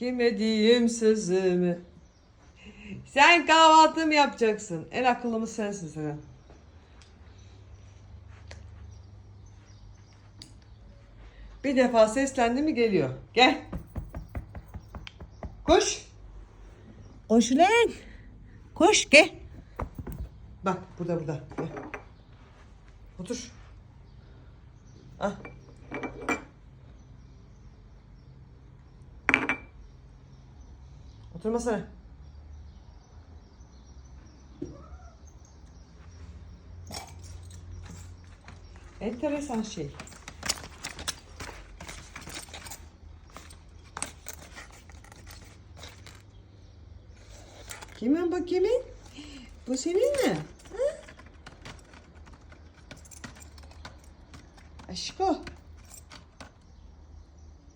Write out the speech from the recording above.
Girmediğim sözümü. Sen kahvaltı mı yapacaksın? En akıllımız sensin sen. Bir defa seslendi mi geliyor. Gel. Koş. Koş lan. Koş gel. Bak burada burada. Gel. Otur. Ah. Oturmasana. Enteresan şey. Kimin bu kimin? Bu senin mi? Ha? Aşko.